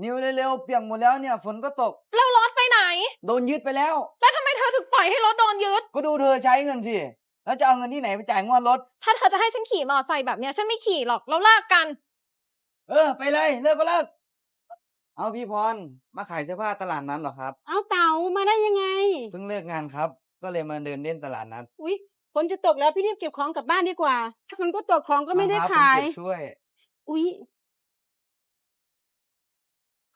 นิวเร็วๆเปียกหมดแล้วเนี่ยฝนก็ตก แล้วรถไปไหน โดนยึดไปแล้ว แล้วทำไมเธอถึงปล่อยให้รถโดนยึด ก็ดูเธอใช้เงินสิ แล้วจะเอาเงินที่ไหนไปจ่ายงวดรถ ถ้าเธอจะให้ฉันขี่มอเตอร์ไซค์แบบเนี้ยฉันไม่ขี่หรอกเราเลิกกัน เออ ไปเลยเลิกก็เลิก เอาพี่พรมาขายเสื้อผ้าตลาดนั้นเหรอครับเอาเต๋ามาได้ยังไง เพิ่งเลิกงานครับ ก็เลยมาเดินเล่นตลาดนัดอุ๊ยฝนจะตกแล้วพี่รีบเก็บของกลับบ้านดีกว่าถ้าฝนก็ตกของก็ไม่ได้ครับขายผมเก็บช่วย อุ๊ย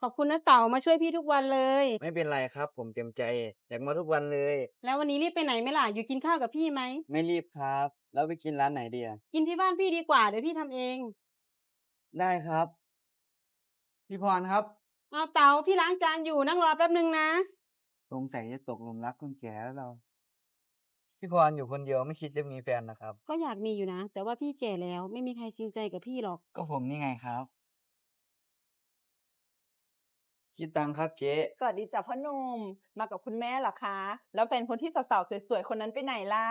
ขอบคุณนะเต๋ามาช่วยพี่ทุกวันเลย ไม่เป็นไรครับ ผมเต็มใจ อยากมาทุกวันเลย แล้ววันนี้รีบไปไหนไหมล่ะ อยู่กินข้าวกับพี่ไหม ไม่รีบครับ แล้วไปกินร้านไหนดีอะกินที่บ้านพี่ดีกว่าเดี๋ยวพี่ทำเองได้ครับ พี่พรครับ เอาเต๋าพี่ล้างจานอยู่นั่งรอแป๊บนึงนะ สงสัยจะตกหลุมรักคนแก่แล้วเรา พี่พรอยู่คนเดียวไม่คิดจะมีแฟนนะครับ ก็อยากมีอยู่นะ แต่ว่าพี่แก่แล้วไม่มีใครจริงใจกับพี่หรอก ก็ผมนี่ไงครับ คิดตังค์ครับเจ๊สวัสดีจ้ะพ่อหนุ่มมากับคุณแม่เหรอคะ แล้วแฟนคนที่สาวๆสวยๆคนนั้นไปไหนล่ะ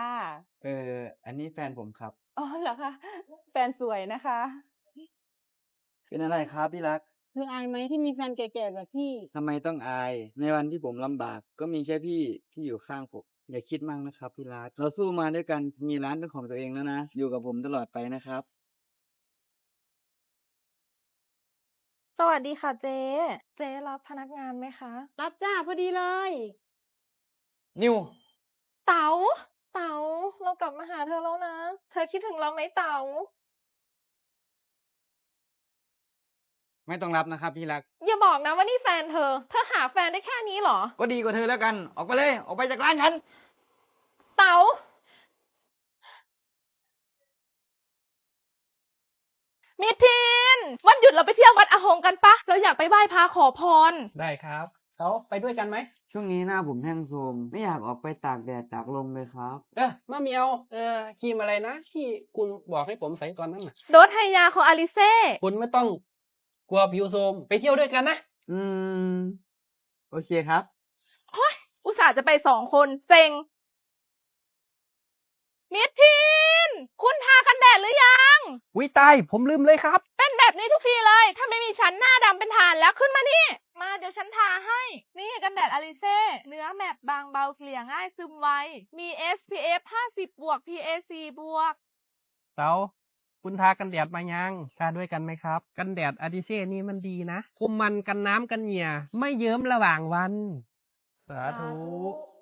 เออ อันนี้แฟนผมครับ อ๋อเหรอคะแฟนสวยนะคะ เป็นอะไรครับที่รักเธออายไหมที่มีแฟนแก่ๆแบบพี่ ทำไมต้องอาย ในวันที่ผมลำบาก ก็มีแค่พี่ที่อยู่ข้างผม อย่าคิดมากนะครับพี่รักเราสู้มาด้วยกันมีร้านเป็นของตัวเองแล้วนะ อยู่กับผมตลอดไปนะครับ สวัสดีค่ะเจ๊ เจ๊รับพนักงานไหมคะ รับจ้าพอดีเลย นิว เต๋า เต๋า เรากลับมาหาเธอแล้วนะ เธอคิดถึงเราไหมเต๋า ไม่ต้องรับนะครับพี่รัก อย่าบอกนะว่านี่แฟนเธอ เธอหาแฟนได้แค่นี้เหรอ ก็ดีกว่าเธอแล้วกัน ออกไปเลย ออกไปจากร้านฉัน เต๋า มิทีน วันหยุดเราไปเที่ยววัดอาหงกันปะ เราอยากไปไหว้พระขอพร ได้ครับ เขาไปด้วยกันไหม ช่วงนี้หน้าผมแห้งโทรมไม่อยากออกไปตากแดดตากลมเลยครับ เออมะเหมียวเออครีมอะไรนะ ที่คุณบอกให้ผมใส่ตอนนั้นน่ะ โดสไฮยาของอลิเซ่ คุณไม่ต้องกลัวผิวโทรมไปเที่ยวด้วยกันนะ อืม โอเคครับ อุตส่าห์จะไปสองคน เซ็งมิทีน คุณทากันแดดหรือยัง วิตาย ผมลืมเลยครับ เป็นแบบนี้ทุกทีเลย ถ้าไม่มีฉันหน้าดำเป็นฐานแล้วขึ้นมานี่ มาเดี๋ยวฉันทาให้ นี่กันแดดอลิเซ่ เนื้อแมตต์บางเบาเกลี่ยง่ายซึมไว มี SPF 50บวก PAC บวกเต๋าคุณทากันแดดมายังทาด้วยกันไหมครับ กันแดดอาดิเซ่นี่มันดีนะคุมมันกันน้ำกันเหงี่ย ไม่เยิ้มระหว่างวัน สาธุ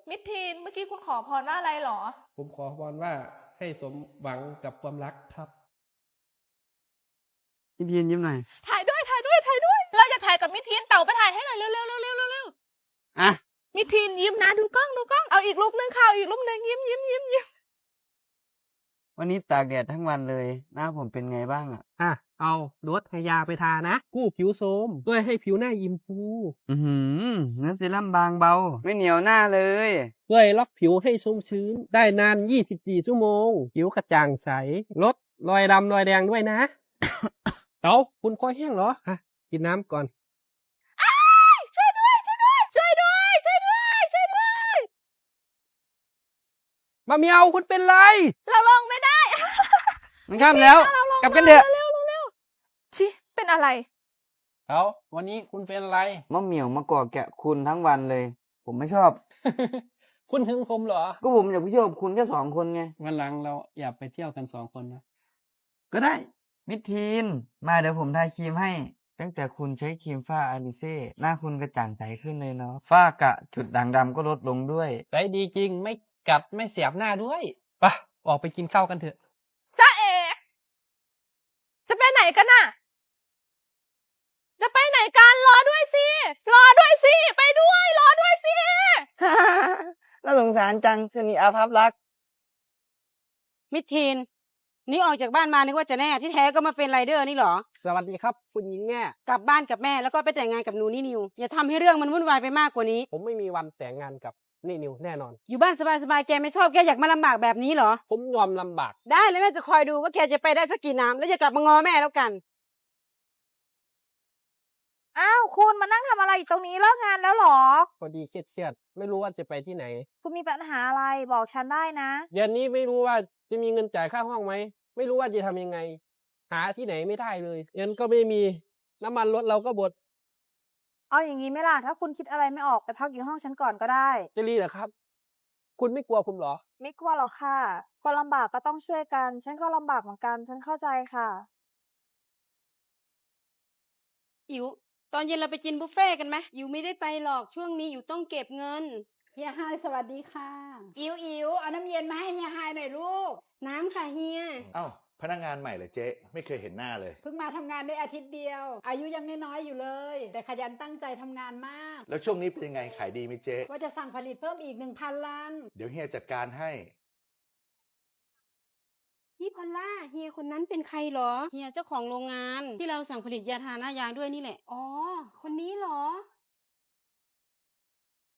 มิทีน เมื่อกี้คุณขอพรว่าอะไรหรอ ผมขอพรว่า ให้สมหวังกับความรักครับพี่ทีนยิ้มหน่อย ถ่ายด้วยถ่ายด้วยถ่ายด้วย เราอยากถ่ายกับมิทีนเต่าไปถ่ายให้หน่อยเร็วเร็วเร็วเร็วเร็วเร็วอะมิทีนยิ้มนะดูกล้องดูกล้องเอาอีกรูปหนึงค่ะเอาอีกรูปหนึงยิ้มยิ้มยิ้มยิ้มวันนี้ตากแดดทั้งวันเลย หน้าผมเป็นไงบ้างอะอะ เอาโดสให้ยาไปทานะกู้ผิวโทรมช่วยให้ผิวหน้ายิ้มฟูอือหือเนื้อเซรั่มบางเบา ไม่เหนียวหน้าเลยช่วยล็อกผิวให้ชุ่มชื้น ได้นาน 24 ชั่วโมง ผิวกระจ่างใส ลดรอยดำรอยแดงด้วยนะ เต๋าคุณคอแห้งเหรอฮะกินน้ำก่อนช่วยด้วย ช่วยด้วย ช่วยด้วย ช่วยด้วย ช่วยด้วยมาเมียวคุณเป็นไร เราลงไม่ได้ มันข้ามแล้วเราลงกลับกันเถอะ เร็วเร็วเร็วชิ เป็นอะไรเต๋าวันนี้คุณเป็นอะไร มะเหมี่ยวมาก่อแกะคุณทั้งวันเลย ผมไม่ชอบ คุณหึงผมเหรอ ก็ผมอยากไปเที่ยวกับคุณแค่สองคนไง วันหลังเราอยากไปเที่ยวกันสองคนนะ ก็ได้ มิทีน มาเดี๋ยวผมทาครีมให้ ตั้งแต่คุณใช้ครีมฝ้าอาริเซ่ หน้าคุณกระจ่างใสขึ้นเลยเนาะ ฝ้ากระจุดด่างดำก็ลดลงด้วยใสดีจริงไม่กัดไม่เสียบหน้าด้วยไปะออกไปกินข้าวกันเถอะ จ้าเอ จะไปไหนกันน่ะ จะไปไหนกันรอด้วยสิรอด้วยสิไปด้วย รอด้วยสิ น่าสงสารจังชนีอาภัพรักมิทีนนี่ออกจากบ้านมานึกว่าจะแน่ที่แท้ก็มาเป็นไรเดอร์นี่เหรอ สวัสดีครับ คุณหญิงแม่ กลับบ้านกับแม่แล้วก็ไปแต่งงานกับหนูนี่นิว อย่าทำให้เรื่องมันวุ่นวายไปมากกว่านี้ ผมไม่มีวันแต่งงานกับนี่นิวแน่นอน อยู่บ้านสบายๆแกไม่ชอบแกอยากมาลำบากแบบนี้เหรอ ผมยอมลำบาก ได้แล้วแม่จะคอยดูว่าแกจะไปได้สักกี่น้ำแล้วจะกลับมางอแม่แล้วกัน อ้าวคุณมานั่งทำอะไรอยู่ตรงนี้เลิกงานแล้วเหรอ พอดีเครียดๆไม่รู้ว่าจะไปที่ไหน คุณมีปัญหาอะไรบอกฉันได้นะ เดือนนี้ไม่รู้ว่าจะมีเงินจ่ายค่าห้องไหม ไม่รู้ว่าจะทำยังไง หาที่ไหนไม่ได้เลย เงินก็ไม่มี น้ำมันรถเราก็บดเอาอย่างนี้ไหมล่ะถ้าคุณคิดอะไรไม่ออกไปพักอยู่ห้องฉันก่อนก็ได้เจลีเหรอครับ คุณไม่กลัวผมเหรอ ไม่กลัวหรอกค่ะคนลำบากก็ต้องช่วยกัน ฉันก็ลำบากเหมือนกัน ฉันเข้าใจค่ะ อิ๋ว ตอนเย็นเราไปกินบุฟเฟ่ต์กันไหมอิ๋วไม่ได้ไปหรอกช่วงนี้อิ๋วต้องเก็บเงิน เฮียไฮายสวัสดีค่ะ อิ๋วอิ๋วเอาน้ำเย็นมาให้เฮียไฮายหน่อยลูก น้ำค่ะเฮีย เอ้าพนักงานใหม่เหรอเจ๊ไม่เคยเห็นหน้าเลย เพิ่งมาทำงานได้อาทิตย์เดียว อายุยังน้อยๆอยู่เลย แต่ขยันตั้งใจทำงานมาก แล้วช่วงนี้เป็นยังไงขายดีไหมเจ๊ว่าจะสั่งผลิตเพิ่มอีกหนึ่งพันลัง เดี๋ยวเฮียจัดการให้ พี่พอลล่าเฮียคนนั้นเป็นใครเหรอ เฮียเจ้าของโรงงานที่เราสั่งผลิตยาทาหน้ายางด้วยนี่แหละ อ๋อ คนนี้เหรอ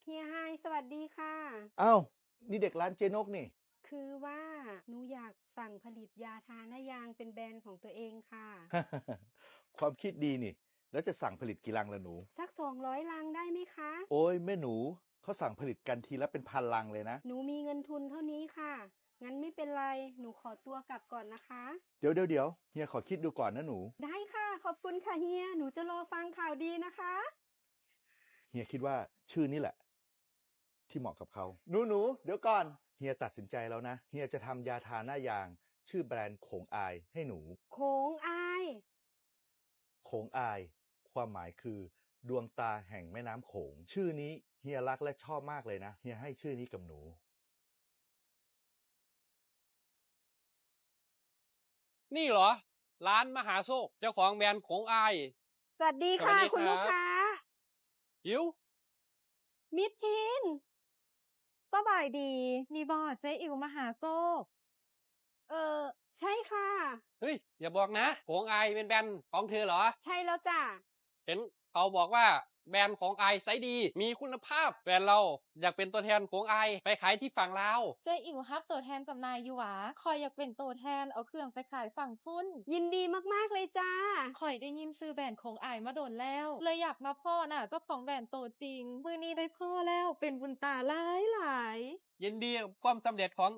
เฮียไฮสวัสดีค่ะ เอ้า นี่เด็กร้านเจนกนี่ คือว่าหนูอยากสั่งผลิตยาทาหน้ายางเป็นแบรนด์ของตัวเองค่ะ ความคิดดีนี่ แล้วจะสั่งผลิตกี่ลังละหนู สักสองร้อยลังได้ไหมคะ โอ้ยแม่หนูเขาสั่งผลิตกันทีละเป็นพันลังเลยนะ หนูมีเงินทุนเท่านี้ค่ะ งั้นไม่เป็นไร หนูขอตัวกลับก่อนนะคะ เดี๋ยวเดี๋ยวเดี๋ยวเฮียขอคิดดูก่อนนะหนู ได้ค่ะ ขอบคุณค่ะเฮีย หนูจะรอฟังข่าวดีนะคะ เฮียคิดว่าชื่อนี้แหละ ที่เหมาะกับเขา หนูหนูเดี๋ยวก่อน เฮียตัดสินใจแล้วนะ เฮียจะทำยาทาหน้ายาง ชื่อแบรนด์โขงอายให้หนู โขงอาย โขงอาย ความหมายคือ ดวงตาแห่งแม่น้ำโขง ชื่อนี้เฮียรักและชอบมากเลยนะ เฮียให้ชื่อนี้กับหนู นี่เหรอ ร้านมหาโชคเจ้าของแบรนด์ของอายสวัสดีค่ะสวัสดีคุณครับลูกค้าหิว มิดทินสบายดี นี่บอเจ๊อิ๋วมหาโซกเออ ใช่ค่ะ เฮ้ย อย่าบอกนะของอายเป็นแบรนด์ของเธอเหรอ ใช่แล้วจ้ะ เห็นเขาบอกว่า แบรนด์ของไอไซส์ดี มีคุณภาพแบรนด์เราอยากเป็นตัวแทนของไอไปขายที่ฝั่งลาวเจ๊อิ๋วฮับตัวแทนจำหนายอยู่หวาคอยอยากเป็นตัวแทนเอาเครื่องไปขายฝั่งฟุ้นยินดีมากๆเลยจ้าคอยได้ยินซื้อแบรนด์ของอายมาโดนแล้ว เลยอยากมาพ่อน่ะเจ้าของแบรนด์ตัวจริงมือนี้ได้พ่อแล้วเป็นบุญตาหลายหลายยินดีกับความสำเร็จของ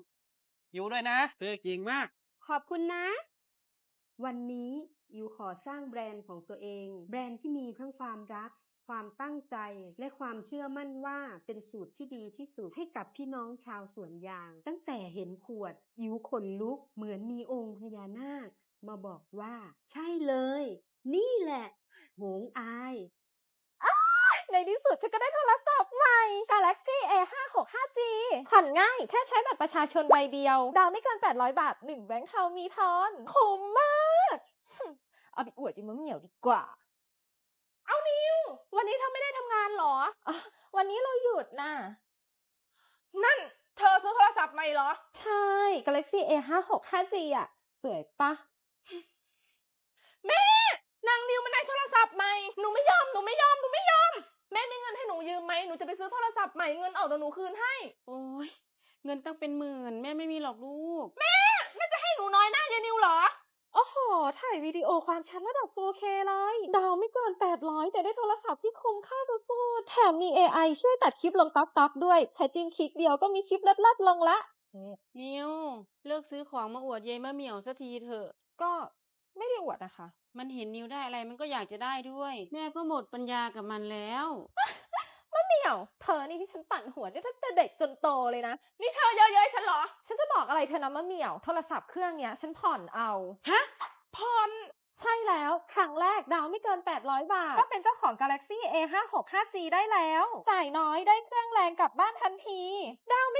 อยู่ด้วยนะเธอเก่งมาก ขอบคุณนะ วันนี้อิวขอสร้างแบรนด์ของตัวเอง แบรนด์ที่มีทั้งความรัก ความตั้งใจและความเชื่อมั่นว่าเป็นสูตรที่ดีที่สุดให้กับพี่น้องชาวสวนยาง ตั้งแต่เห็นขวดอิวขนลุกเหมือนมีองค์พญานาค มาบอกว่า ใช่เลย นี่แหละโหงอายในที่สุดฉันก็ได้โทรศัพท์ใหม่ Galaxy A 5 6 5G ผ่อนง่าย แค่ใช้บัตรประชาชนใบเดียว ดาวไม่เกิน 800 บาท 1 แบงค์เทามีทอน คุ้มมาก เอาไปอวดอีมะเหมียวดีกว่า ววันนี้เธอไม่ได้ทำงานเหรออะวันนี้เราหยุดน่ะ นั่น เธอซื้อโทรศัพท์ใหม่เหรอ ใช่ Galaxy A 5 6 5G อะ สวยปะ แม่ นางนิวมันได้โทรศัพท์ใหม่ หนูไม่ยอม หนูไม่ยอม หนูไม่ยอม แม่มีเงินให้หนูยืมไหม หนูจะไปซื้อโทรศัพท์ใหม่ เงินออกเดี๋ยวหนูคืนให้ โอ้ยเงินตั้งเป็นหมื่น แม่ไม่มีหรอกลูก แม่จะให้หนูน้อยหน้ายายนิวเหรอ โอ้โห ถ่ายวิดีโอความชัดระดับ 4K เลย ดาวไม่เกิน 800 แต่ได้โทรศัพท์ที่คุ้มค่าสุดๆ แถมมี AI ช่วยตัดคลิปลงต๊อกต๊อกด้วยแท้จริงคลิกเดียวก็มีคลิปลัดๆลงละนิวเลิกซื้อของมาอวดยายมะเหมียวสักทีเถอะ ก็ไม่ได้อวดนะคะ มันเห็นนิวได้อะไรมันก็อยากจะได้ด้วย แม่ก็หมดปัญญากับมันแล้ว เหมี่ยว เธอนี่ที่ฉันปั่นหัวได้ตั้งแต่เด็กจนโตเลยนะ นี่เธอเยอะเย้ยฉันเหรอ ฉันจะบอกอะไรเธอนะมะเหมี่ยว โทรศัพท์เครื่องเนี้ย ฉันผ่อนเอา ฮะ ผ่อน ใช่แล้วครั้งแรกดาวไม่เกิน 800 บาท ก็เป็นเจ้าของ Galaxy A 5 6 5 G ได้แล้ว จ่ายน้อยได้เครื่องแรงกลับบ้านทันที ดาวไม่เกิน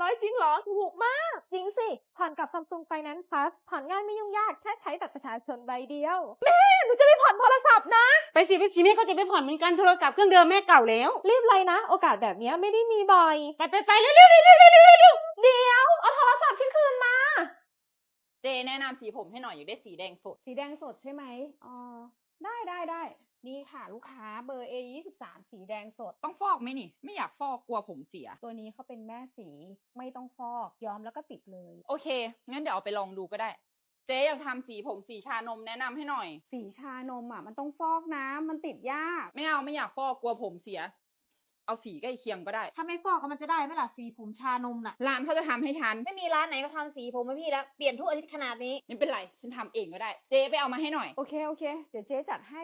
800 จริงเหรอ ถูกมาก จริงสิ ผ่อนกับ Samsung Finance Plus ผ่อนง่ายไม่ยุ่งยากแค่ใช้บัตรประชาชนใบเดียว แม่หนูจะไปผ่อนโทรศัพท์นะ ไปสิไปสิแม่ก็จะไปผ่อนเหมือนกันโทรศัพท์เครื่องเดิมแม่เก่าแล้ว รีบเลยนะ โอกาสแบบเนี้ยไม่ได้มีบ่อย ไปไปไปเร็วเร็วเร็วเร็วเร็วเร็วเร็วเดี๋ยว เอาโทรศัพท์ฉันคืนมา เจแนะนำสีผมให้หน่อยอยากได้สีแดงสด สีแดงสดใช่ไหมอ๋อได้ได้ได้ นี่ค่ะลูกค้าเบอร์ A 2 3สีแดงสด ต้องฟอกไหมนี่ ไม่อยากฟอกกลัวผมเสีย ตัวนี้เขาเป็นแม่สีไม่ต้องฟอกย้อมแล้วก็ติดเลย โอเค งั้นเดี๋ยวเอาไปลองดูก็ได้ เจ๊อยากทำสีผมสีชานมแนะนำให้หน่อย สีชานมอะมันต้องฟอกนะมันติดยาก ไม่เอาไม่อยากฟอกกลัวผมเสีย เอาสีใกล้เคียงก็ได้ ถ้าไม่ฟอกก็มันจะได้ไหมล่ะสีผมชานมน่ะ ร้านเขาจะทำให้ฉัน ไม่มีร้านไหนก็ทำสีผมให้พี่แล้ว เปลี่ยนทุกอาทิตย์ขนาดนี้ ไม่เป็นไร ฉันทำเองก็ได้ เจ๊ไปเอามาให้หน่อย โอเคโอเค เดี๋ยวเจ๊จัดให้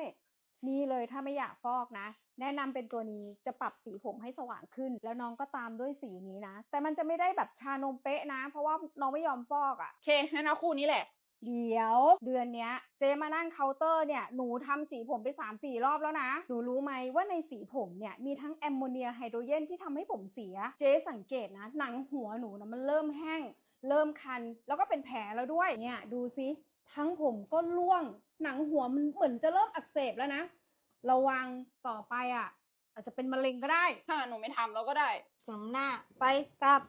นี่เลยถ้าไม่อยากฟอกนะ แนะนำเป็นตัวนี้จะปรับสีผมให้สว่างขึ้น แล้วน้องก็ตามด้วยสีนี้นะ แต่มันจะไม่ได้แบบชานมเป๊ะนะ เพราะว่าน้องไม่ยอมฟอกอะ่ะโอเคงั้นเอาคู่นี้แหละเดี๋ยวเดือนเนี้ยเจมานั่งเคาน์เตอร์เนี่ยหนูทำสีผมไป 3 4 รอบแล้วนะ หนูรู้ไหมว่าในสีผมเนี่ยมีทั้งแอมโมเนียไฮโดรเจนที่ทำให้ผมเสีย เจสังเกตนะ หนังหัวหนูนะมันเริ่มแห้ง เริ่มคัน แล้วก็เป็นแผลแล้วด้วยเนี่ยดูซิทั้งผมก็ร่วง หนังหัวมันเหมือนจะเริ่มอักเสบแล้วนะ ระวังต่อไปอะ อาจจะเป็นมะเร็งก็ได้ ถ้าหนูไม่ทำเราก็ได้สำหน้าไปกลับ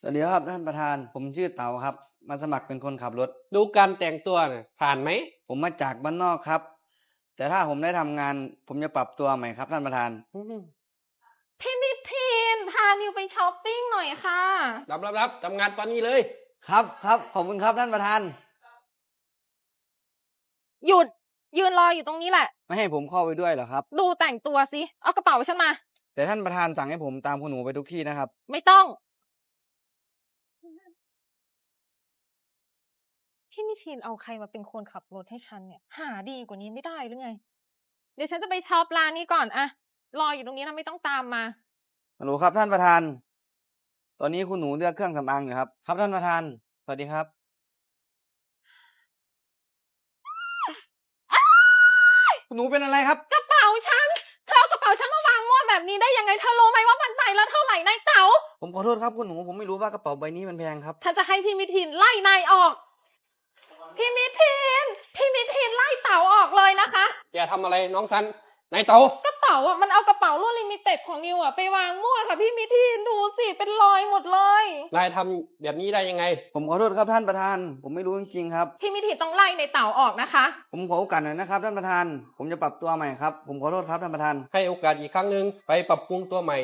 สวัสดีครับท่านประธาน ผมชื่อเต๋าครับ มาสมัครเป็นคนขับรถ ดูการแต่งตัวน่ะผ่านไหม ผมมาจากบ้านนอกครับ แต่ถ้าผมได้ทำงาน ผมจะปรับตัวใหม่ครับท่านประธานอืมพี่มิทีนพานิวไปช้อปปิ้งหน่อยค่ะ รับรับรับทำงานตอนนี้เลย ครับครับขอบคุณครับท่านประธาน หยุด ยืนรออยู่ตรงนี้แหละ ไม่ให้ผมเข้าไปด้วยเหรอครับ ดูแต่งตัวสิเอากระเป๋าฉันมา แต่ท่านประธานสั่งให้ผมตามคุณหนูไปทุกที่นะครับ ไม่ต้อง พี่มิทีนเอาใครมาเป็นคนขับรถให้ฉันเนี่ย หาดีกว่านี้ไม่ได้หรือไง เดี๋ยวฉันจะไปช็อปร้านนี้ก่อนอะรออยู่ตรงนี้นะไม่ต้องตามมา ฮัลโหลครับท่านประธาน ตอนนี้คุณหนูเลือกเครื่องสำอางอยู่ครับ ครับท่านประธาน สวัสดีครับ คุณ หนูเป็นอะไรครับ กระเป๋าฉัน เธอเอากระเป๋าฉันมาวางมั่วแบบนี้ได้ยังไง เธอรู้ไหมว่ามันใบละเท่าไหร่นายเต๋า ผมขอโทษครับคุณหนู ผมไม่รู้ว่ากระเป๋าใบนี้มันแพงครับถ้าจะให้พี่มิทินไล่นายออก พี่มิทิน พี่มิทินไล่เต๋าออกเลยนะคะ แกทำอะไรน้องซันนายเต๋ากระเป๋าอะมันเอากระเป๋ารุ่นลิมิเต็ดของนิวอะไปวางมั่วค่ะพี่มิทินดูสิเป็นรอยหมดเลย นายทำแบบนี้ได้ยังไง ผมขอโทษครับท่านประธาน ผมไม่รู้จริงๆครับ พี่มิทินต้องไล่ในเต๋าออกนะคะ ผมขอโอกาสหน่อยนะครับท่านประธาน ผมจะปรับตัวใหม่ครับ ผมขอโทษครับท่านประธาน ให้โอกาสอีกครั้งหนึ่งไปปรับปรุงตัวใหม่